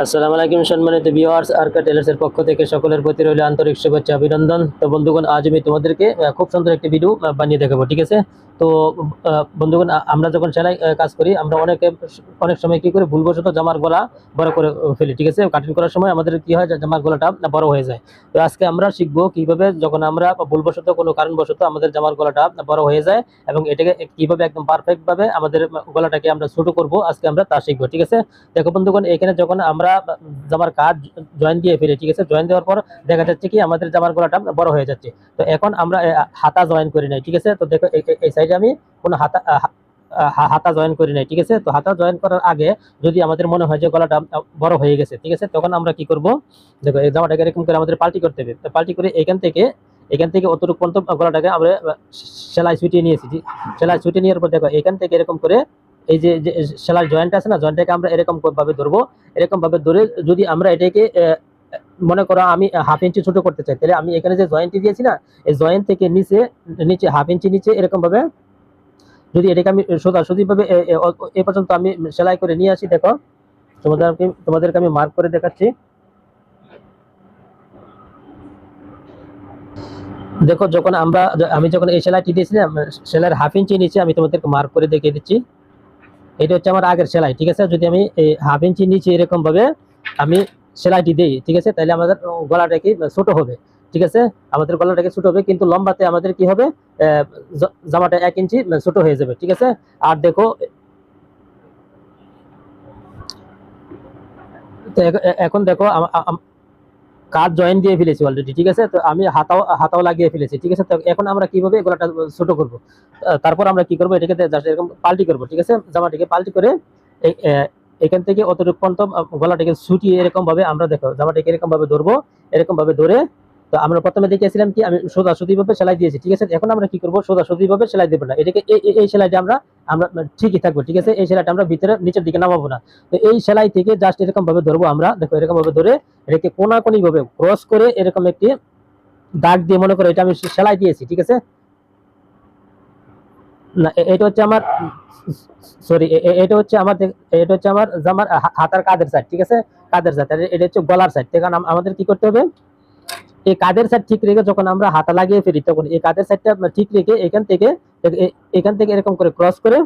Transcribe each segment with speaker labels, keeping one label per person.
Speaker 1: আসসালামু আলাইকুম সম্মানিত ভিউয়ার্স আরকা টেলার্সের পক্ষ থেকে সকলের প্রতি রইল আন্তরিক শুভেচ্ছা, অভিনন্দন। তো বন্ধুগণ, আজ আমি তোমাদেরকে খুব সুন্দর একটি ভিডিও বানিয়ে দেখাবো, ঠিক আছে? তো বন্ধুগণ আমরা যখন সেলাই কাজ করি, আমরা অনেকে, অনেক সময় কি করি, ভুলবশত জামার গলা বড় করে ফেলি, ঠিক আছে? কাটিং করার সময় আমাদের কি হয় জামার গলাটা বড় হয়ে যায়। তো আজকে আমরা শিখব কীভাবে যখন আমরা ভুলবশত কোনো কারণবশত আমাদের জামার গলাটা বড় হয়ে যায় এবং এটাকে কীভাবে একদম পারফেক্ট ভাবে আমাদের গলাটাকে আমরা ছোট করব, আজকে আমরা তা শিখব, ঠিক আছে? দেখো বন্ধুগণ, এখানে যখন আমরা জামার কাজ জয়েন দিয়ে ফেলি ঠিক আছে? জয়েন দেওয়ার পর দেখা যাচ্ছে কি আমাদের জামার গলাটা বড় হয়ে যাচ্ছে। তো এখন আমরা হাতা জয়েন করি নাই, ঠিক আছে? তো দেখো এই- সাইডে আমি কোনো হাতা হাতা জয়েন করি নাই, ঠিক আছে? তো হাতা জয়েন করার আগে যদি আমাদের মনে হয় যে গলাটা বড় হয়ে গেছে, ঠিক আছে? তখন আমরা কি করব? দেখো, এই জামাটাকে এরকম করে আমাদের পাল্টি করতে হবে। পাল্টি করে এখান থেকে এখান থেকে অতটুকু পর্যন্ত গলাটাকে আমরা সেলাই ছুটিয়ে নিয়েছি সেলাই ছুটিয়ে নেওয়ার পর দেখো, এখান থেকে এরকম করে এই যে সেলাই জয়েন্ট আছে না জয়েন্টটাকে আমরা এরকম ভাবে ধরবো। এরকম ভাবে ধরে যদি আমরা এটাকে মনে করো আমি হাফ ইঞ্চি ছোট করতে চাই, তাহলে আমি এখানে যে জয়েন্টটি দিয়েছি না, এই জয়েন্ট থেকে নিচে নিচে হাফ ইঞ্চি নিচে এরকম ভাবে যদি এটাকে আমি সোজাসুজি ভাবে এ- পর্যন্ত আমি সেলাই করে নিয়ে আসি, দেখো। তোমাদের তোমাদেরকে আমি মার্ক করে দেখাচ্ছি। দেখো, যখন আমরা, আমি যখন এই সেলাইটি দিয়েছিলাম, সেলাইয়ের হাফ ইঞ্চি নিচে আমি তোমাদেরকে মার্ক করে দেখিয়ে দিচ্ছি। এটা হচ্ছে আমার আগের সেলাই, ঠিক আছে? যদি আমি এই হাফ ইঞ্চি নিচে এরকম ভাবে আমি সেলাইটি দিই, ঠিক আছে? তাহলে আমাদের গলাটা কি ছোট হবে, ঠিক আছে? আমাদের গলাটাকে ছোট হবে, কিন্তু লম্বাতে আমাদের কি হবে? জামাটা এক ইঞ্চি ছোট হয়ে যাবে, ঠিক আছে? আর দেখো এখন দেখো কাজ জয়েন দিয়ে ফেলেছি অলরেডি ঠিক আছে? তো আমি হাতাও হাতাও লাগিয়ে ফেলেছি, ঠিক আছে? তো এখন আমরা কীভাবে গলাটা ছোট করব? তারপর আমরা কি করব? এটাকে জাস্ট এরকম পাল্টি করব, ঠিক আছে? জামাটিকে পাল্টি করে এখান থেকে অতটুক পর্যন্ত গলাটাকে ছুটিয়ে এরকম ভাবে আমরা দেখো, জামাটিকে এরকম ভাবে ধরবো এরকম ভাবে ধরে তো আমরা প্রথমে দেখিয়েছিলাম কি আমি সোজা ভাবে সেলাই দিয়েছি, ঠিক আছে? এখন আমরা কি করব? সোজা ভাবে সেলাই দেবো না। এটাকে এই- সেলাইটা আমরা আমরা ঠিকই থাকব, ঠিক আছে? এই সেলাইটা আমরা ভিতরে নিচের দিকে নামাবো না। তো এই সেলাই থেকে জাস্ট এরকম ভাবে ধরবো আমরা। দেখো, এরকম ভাবে ধরে এটাকে কোনাকোনি ভাবে ক্রস করে এরকম একটি দাগ দিয়ে মনে করো এটা আমি সেলাই দিয়েছি, ঠিক আছে? না এটা হচ্ছে আমার, সরি এটা হচ্ছে আমার এটা হচ্ছে আমার জামার হাতার কাদের সাইড ঠিক আছে? কাদের সাইড এটা হচ্ছে গলার সাইড কারণ আম- আমাদের কি করতে হবে? এই কাদের সাইড ঠিক রেখে যখন আমরা হাতা লাগিয়ে ফেলি, তখন এই কাদের সাইডটা ঠিক রেখে এখান থেকে এখান থেকে এরকম করে ক্রস করে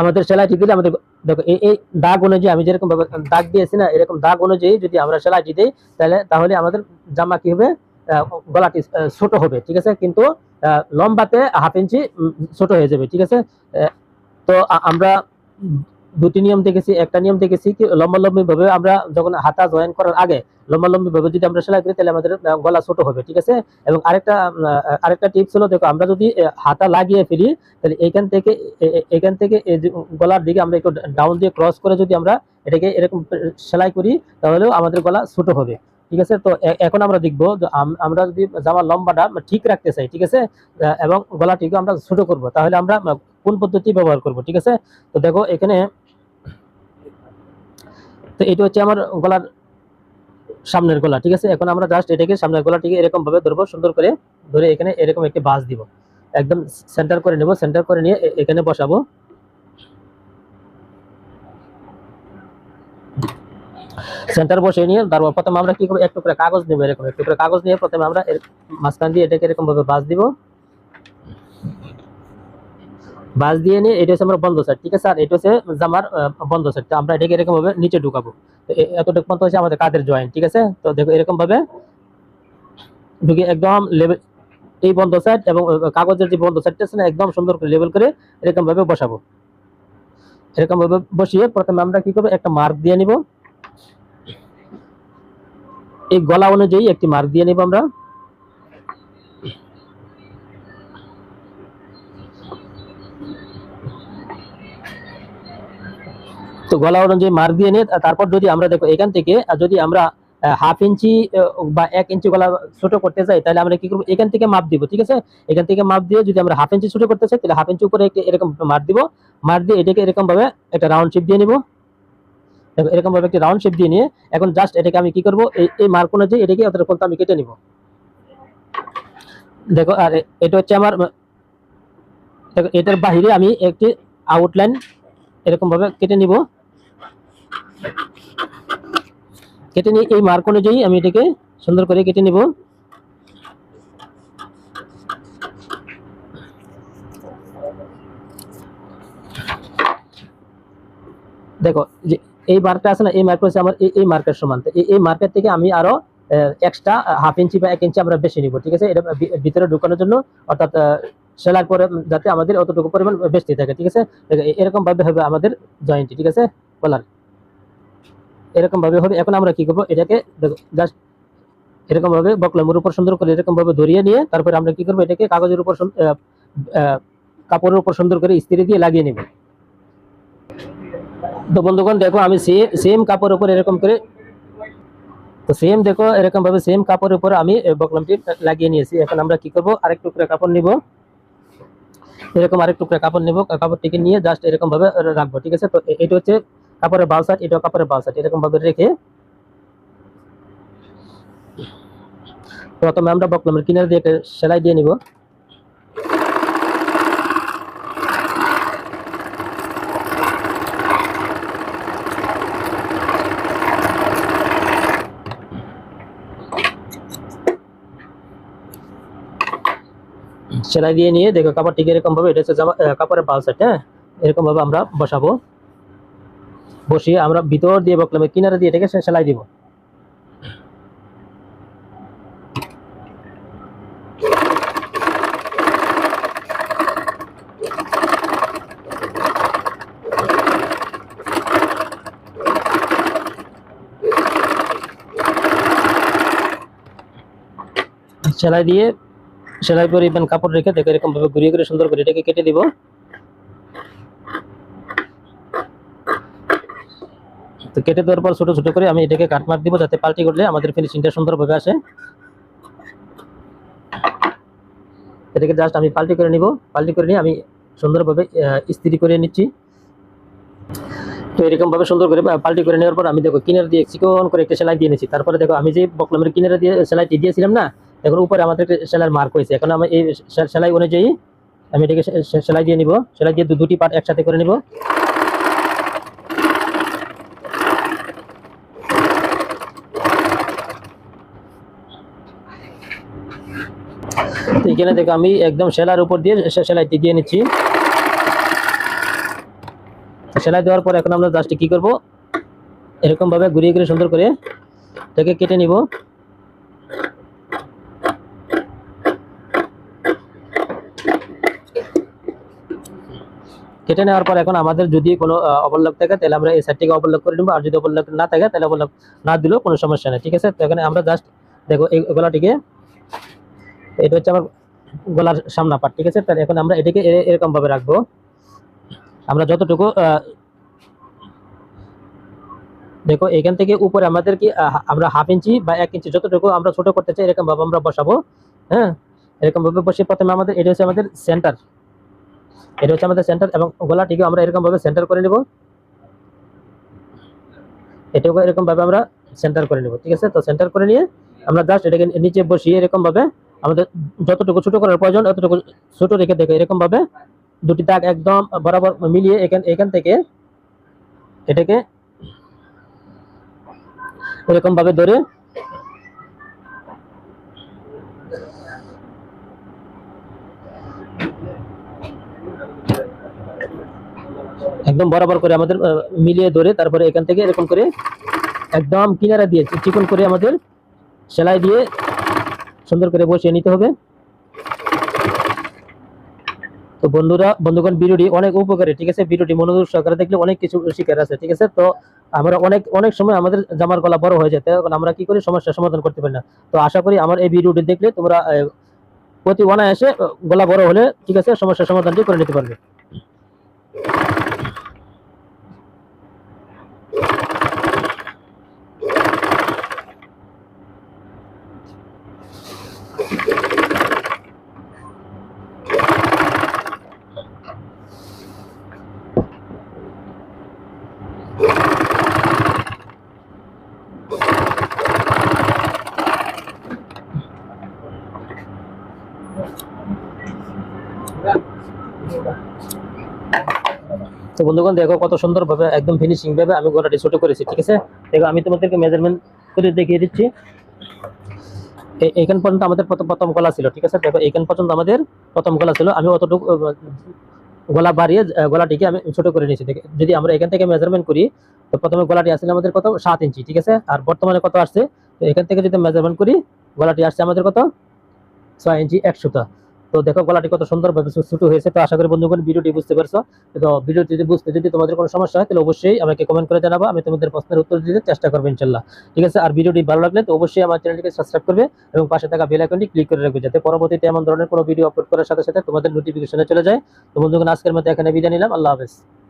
Speaker 1: আমাদের সেলাইটি দিলে আমাদের, দেখো এই দাগ অনুযায়ী আমি যেরকম দাগ দিয়েছি না, এরকম দাগ অনুযায়ী যদি আমরা সেলাইটি দিই, তাহলে তাহলে আমাদের জামা কি হবে? গলাটি ছোট হবে, ঠিক আছে? কিন্তু লম্বাতে হাফ ইঞ্চি ছোট হয়ে যাবে, ঠিক আছে? তো আমরা দুটি নিয়ম দেখেছি, একটা নিয়ম দেখেছি কি লম্বালম্বি ভাবে আমরা যখন হাতা জয়েন করার আগে লম্বালম্বি ভাবে যদি আমরা সেলাই করি, তাহলে আমাদের গলা ছোট হবে, ঠিক আছে? এবং আরেকটা আরেকটা টিপস হলো, দেখো, আমরা যদি হাতা লাগিয়ে ফেলি, তাহলে এইখান থেকে এখান থেকে এই যে গলার দিকে আমরা একটু ডাউন দিয়ে ক্রস করে যদি আমরা এটাকে এরকম সেলাই করি, তাহলেও আমাদের গলা ছোট হবে, ঠিক আছে? তো এখন আমরা দেখব আমরা যদি জামার লম্বাটা ঠিক রাখতে চাই, ঠিক আছে? এবং গলাটিকে আমরা ছোট করব, তাহলে আমরা কোন পদ্ধতি ব্যবহার করব, ঠিক আছে? তো দেখো, এখানে তো এটা হচ্ছে আমার গলার সামনের গলা, ঠিক আছে? এখন আমরা জাস্ট এটাকে সামনের গলাটিকে এরকম ভাবে ধরবো, সুন্দর করে ধরে এখানে এরকম একটি বাস দিব। একদম সেন্টার করে নেব সেন্টার করে নিয়ে এখানে বসাবো। সেন্টার বসে নিয়ে তারপর প্রথমে আমরা কি করব, একটু করে কাগজ নেব এরকম, একটু করে কাগজ নিয়ে প্রথমে আমরা মাঝখান দিয়ে এটাকে এরকম ভাবে বাস দিব। বাস দিয়ে নিয়ে, এটা হচ্ছে আমার বন্ধ সাইড ঠিক আছে? আর এটা হচ্ছে জামার বন্ধ সাইড তো আমরা এটাকে এরকম ভাবে নিচে ঢুকাবো। তো এতটুকু পর্যন্ত হচ্ছে আমাদের কাদের জয়েন্ট ঠিক আছে? তো দেখো এরকম ভাবে ঢুকে একদম লেভেল এই বন্ধ সাইড এবং কাগজের যে বন্ধ সাইডটা আছে না, একদম সুন্দর করে লেভেল করে এরকম ভাবে বসাবো। এরকম ভাবে বসিয়ে প্রথমে আমরা কি করব, একটা মার্ক দিয়ে নিব। এই গলা অনুযায়ী একটি মার্ক দিয়ে নিব আমরা। তো গলা অনুযায়ী মার্ক দিয়ে নিয়ে তারপর যদি আমরা দেখো এখান থেকে যদি আমরা হাফ ইঞ্চি বা এক ইঞ্চি গলা ছোট করতে চাই, তাহলে আমরা কি করব? এখান থেকে মাপ দিব, ঠিক আছে? এখান থেকে মাপ দিয়ে যদি আমরা হাফ ইঞ্চি ছোট করতে চাই, তাহলে হাফ ইঞ্চি উপরে এরকম মার্ক দিব। মার্ক দিয়ে এটাকে এরকম ভাবে একটা রাউন্ড শেপ দিয়ে নিব। দেখো এরকম ভাবে একটি রাউন্ড শেপ দিয়ে নিয়ে, এখন জাস্ট এটাকে আমি কি করব? এই মার্ক অনুযায়ী এটাকে অতটা পর্যন্ত আমি কেটে নিব। দেখো, আর এটা হচ্ছে আমার, দেখো, এটার বাহিরে আমি একটি আউটলাইন এরকম ভাবে কেটে নিব। কেটে নিয়ে এই মার্ক অনুযায়ী আমি এটাকে সুন্দর করে কেটে নিব। দেখো, যে এই মার্কটা আছে না, এই মার্ক হচ্ছে আমার এই- মার্কের সমান। এই- মার্কের থেকে আমি আরও এক্সট্রা হাফ ইঞ্চি বা এক ইঞ্চি আমরা বেশি নিব, ঠিক আছে? এটা ভিতরে ঢুকানোর জন্য, অর্থাৎ সেলাই করে যাতে আমাদের অতটুকু পরিমাণ বেশি থাকে, ঠিক আছে? এরকম ভাবে হবে আমাদের জয়েন্টটি ঠিক আছে? বলার। এরকম ভাবে হবে। এখন আমরা কি করব? এটাকে জাস্ট এরকম ভাবে বকলমের উপর সুন্দর করে এরকম ভাবে ধরিয়ে নিয়ে তারপরে আমরা কি করব? এটাকে কাগজের উপর কাপড়ের উপর সুন্দর করে ইস্ত্রি দিয়ে লাগিয়ে নেব। তো বন্ধুগণ, দেখো, আমি সেম কাপড়ের উপর এরকম করে তো সেম দেখো এরকম ভাবে সেম কাপড়ের উপর আমি বকলমটি লাগিয়ে নিয়েছি। এখন আমরা কি করব? আরেক টুকরা কাপড় নিব। এরকম আরেক টুকরা কাপড় নিব। কাপড়টিকে নিয়ে জাস্ট এরকম ভাবে রাখব, ঠিক আছে? তো এটা হচ্ছে কাপড়ের বাল সাইড এটা কাপড়ের বাল সাইড এরকম ভাবে রেখে প্রথমে আমরা বকলমের কিনারে দিয়ে একটা সেলাই দিয়ে নিব। সেলাই দিয়ে নিয়ে দেখো কাপড়টিকে এরকম ভাবে এটা হচ্ছে কাপড়ের বাল সেট হ্যাঁ? এরকম ভাবে আমরা বসাবো। বসিয়ে আমরা ভিতর দিয়ে বকলামে কিনারে দিয়ে এটাকে সেলাই দিব। সেলাই দিয়ে সেলাই পরিমাণ কাপড় রেখে দেখো এরকম ভাবে ঘুরিয়ে ঘুরিয়ে সুন্দর করে এটাকে কেটে দিব। তো কেটে দেওয়ার পর ছোট ছোট করে আমি এটাকে কাট মার দিব যাতে পাল্টি করলে আমাদের ফিনিশিংটা সুন্দরভাবে আসে। এটাকে জাস্ট আমি পাল্টি করে নিব। পাল্টি করে নিয়ে আমি সুন্দরভাবে ইস্ত্রি করে নিচ্ছি। তো এরকম ভাবে সুন্দর করে পাল্টি করে নেওয়ার পর আমি দেখো কিনার দিয়ে চিকন করে একটা সেলাই দিয়ে নিচ্ছি তারপরে দেখো আমি যে বকলমের কিনারে দিয়ে সেলাইটি দিয়েছিলাম না, এখন উপরে আমাদের একটা সেলাইয়ের মার্ক হয়েছে। এখন আমি এই সেলাই অনুযায়ী আমি এটাকে সেলাই দিয়ে নিব। সেলাই দিয়ে দুটি পার্ট একসাথে করে নিব তো এখানে দেখো আমি একদম সেলার উপর দিয়ে সে- সেলাইটি দিয়ে নিচ্ছি। সেলাই দেওয়ার পর এখন আমরা জাস্ট কি করব? এরকম ভাবে ঘুরিয়ে ঘুরিয়ে সুন্দর করে এটাকে কেটে নিব। কেটে নেওয়ার পর এখন আমাদের যদি কোনো অবলক থাকে, তাহলে আমরা এই সাইডটিকে অবলক করে নেব। আর যদি অবলক না থাকে, তাহলে অবলক না দিলেও কোনো সমস্যা নেই, ঠিক আছে? তো এখানে আমরা জাস্ট দেখো এই গলাটিকে এটা হচ্ছে আমার গলার সামনা পাট ঠিক আছে? তাহলে এখন আমরা এটাকে এ- এরকম ভাবে রাখব। আমরা যতটুকু দেখো, এখান থেকে উপরে আমাদের কি আমরা হাফ ইঞ্চি বা এক ইঞ্চি যতটুকু আমরা ছোট করতে চাই এরকম ভাবে আমরা বসাবো হ্যাঁ? এরকম ভাবে বসে প্রথমে আমাদের, এটা হচ্ছে আমাদের সেন্টার এটা হচ্ছে আমাদের সেন্টার এবং গলাটিকে আমরা এরকম ভাবে সেন্টার করে নেব। এটাকে এরকম ভাবে আমরা সেন্টার করে নেব, ঠিক আছে? তো সেন্টার করে নিয়ে আমরা জাস্ট এটাকে নিচে বসিয়ে এরকম ভাবে আমাদের যতটুকু ছোট করার প্রয়োজন অতটুকু ছোট রেখে দেখো এরকম ভাবে দুটি দাগ একদম বরাবর মিলিয়ে এখান এখান থেকে এটাকে এরকম ভাবে ধরে একদম বরাবর করে আমাদের মিলিয়ে ধরে তারপরে এখান থেকে এরকম করে একদম কিনারা দিয়ে, চিকন করে আমাদের সেলাই দিয়ে সুন্দর করে বসিয়ে নিতে হবে। তো বন্ধুরা, বন্ধুগণ, ভিডিওটি অনেক উপকারী, ঠিক আছে? ভিডিওটি মনোযোগ সহকারে দেখলে অনেক কিছু শিকার আছে, ঠিক আছে? তো আমরা অনেক অনেক সময় আমাদের জামার গলা বড় হয়ে যায় তখন আমরা কি করি? সমস্যার সমাধান করতে পারি না। তো আশা করি আমার এই ভিডিওটি দেখলে তোমরা প্রতি অনায়াসে গলা বড় হলে, ঠিক আছে? সমস্যার সমাধানটি করে নিতে পারবে। তো বন্ধুগণ, দেখো কত সুন্দরভাবে, একদম ফিনিশিং ভাবে আমি গলাটি ছোট করেছি, ঠিক আছে? দেখো, আমি তোমাদেরকে মেজারমেন্ট করে দেখিয়ে দিচ্ছি। এইখান পর্যন্ত আমাদের প্রথম প্রথম গলা ছিল, ঠিক আছে? দেখো এইখান পর্যন্ত আমাদের প্রথম গলা ছিল। আমি অতটুকু গলা বাড়িয়ে গলাটিকে আমি ছোট করে নিয়েছি, দেখে- যদি আমরা এখান থেকে মেজারমেন্ট করি, তো প্রথমে গলাটি আসলে আমাদের কত? সাত ইঞ্চি, ঠিক আছে? আর বর্তমানে কত আসছে? তো এখান থেকে যদি মেজারমেন্ট করি, গলাটি আসছে আমাদের কত? ছয় ইঞ্চি একশোটা তো দেখো গলাটি কত সুন্দরভাবে ছোট হয়েছে। তো আশা করি বন্ধুগণ ভিডিওটি বুঝতে পারছ। তো ভিডিওটি যদি বুঝতে যদি তোমাদের কোনো সমস্যা হয়, তাহলে অবশ্যই আমাকে কমেন্ট করে জানাব। আমি তোমাদের প্রশ্নের উত্তর দিতে চেষ্টা করব, ইনশাল্লাহ। ঠিক আছে? আর ভিডিওটি ভালো লাগলে তো অবশ্যই আমার চ্যানেলটিকে সাবস্ক্রাইব করবে এবং পাশে থাকা বেল আইকনটি ক্লিক করে রাখবে, যাতে পরবর্তীতে এমন ধরনের কোনো ভিডিও আপলোড করার সাথে সাথে তোমাদের নোটিফিকেশনে চলে যায়। তো বন্ধুগণ, আজকের মতো এখানে বিদায় নিলাম। আল্লাহ হাফেজ।